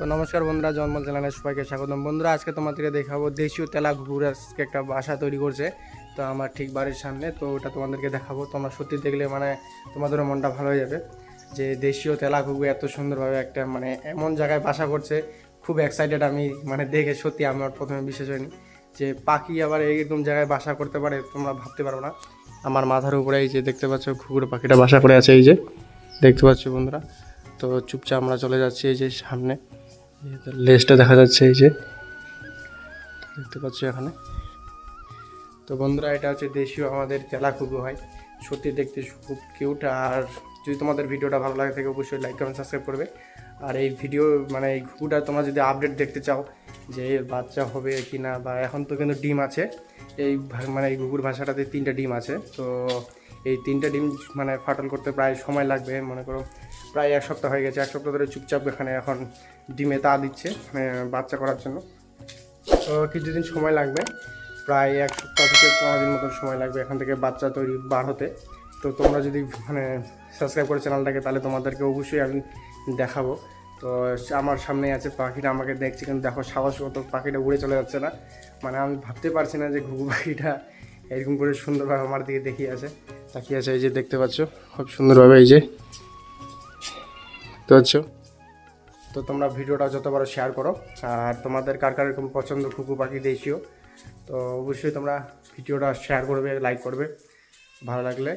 তো নমস্কার বন্ধুরা জন্মল চ্যানেলে সবাইকে স্বাগতম। বন্ধুরা, আজকে তোমাদেরকে দেখাবো দেশীয় তেলা ঘুঘুর আজকে একটা বাসা তৈরি করছে। তো আমার ঠিক বাড়ির সামনে, তো ওটা তোমাদেরকে দেখাবো। তোমরা সত্যি দেখলে মানে তোমাদেরও মনটা ভালো হয়ে যাবে যে দেশীয় তেলা ঘুঘু এত সুন্দরভাবে একটা মানে এমন জায়গায় বাসা করছে। খুব এক্সাইটেড আমি মানে দেখে সত্যি আমার প্রথমে বিশ্বাস হয়নি যে পাখি আবার এইরকম জায়গায় বাসা করতে পারে, তোমরা ভাবতে পারো না। আমার মাথার উপরে এই যে দেখতে পাচ্ছ, ঘুঘুর পাখিটা বাসা করে আছে, এই যে দেখতে পাচ্ছ বন্ধুরা। তো চুপচাপ আমরা চলে যাচ্ছি এই যে সামনে। লেজটা দেখা যাচ্ছে, এই যে। দেখতে পাচ্ছ এখানে? তো বন্ধুরা, এটা হচ্ছে দেশীয় আমাদের তেলা খুবই হয় সত্যি দেখতে খুব কিউট আর যদি তোমাদের ভিডিওটা ভালো লাগে থাকে, অবশ্যই লাইক কমেন্ট সাবস্ক্রাইব করবে। আর এই ভিডিও মানে এই ঘুঘুটা তোমরা যদি আপডেট দেখতে চাও যে বাচ্চা হবে কি না বা এখন তো কিন্তু ডিম আছে, এই মানে এই ঘুঘুর ভাষাটাতে তিনটা ডিম আছে, তো এই তিনটা ডিম মানে ফাটল করতে প্রায় সময় লাগবে, মনে করো প্রায় এক সপ্তাহ হয়ে গেছে, এক সপ্তাহ ধরে চুপচাপ এখানে এখন ডিমে তা দিচ্ছে মানে বাচ্চা করার জন্য। তো কিছুদিন সময় লাগবে, প্রায় এক সপ্তাহ থেকে পনেরো দিন মতন সময় লাগবে এখান থেকে বাচ্চা তৈরি বার হতে। তো তোমরা যদি মানে সাবস্ক্রাইব করে চ্যানেলটাকে, তাহলে তোমাদেরকে অবশ্যই আমি দেখাবো। তো আমার সামনে আছে পাখিটা, আমাকে দেখছি কিন্তু দেখো সাহস মতো পাখিটা উড়ে চলে যাচ্ছে না। মানে আমি ভাবতে পারছি না যে ঘুঘু পাখিটা এরকম করে সুন্দরভাবে আমার দিকে দেখিয়ে আছে। তাকিয়ে আছে, এই যে দেখতে পাচ্ছ, খুব সুন্দরভাবে এই যে দেখতে পাচ্ছ। তো তোমরা ভিডিওটা যত বড় শেয়ার করো, আর তোমাদের কার কার এরকম পছন্দ কুকু পাখি দেখিও, তো অবশ্যই তোমরা ভিডিওটা শেয়ার করবে লাইক করবে, ভালো লাগলে।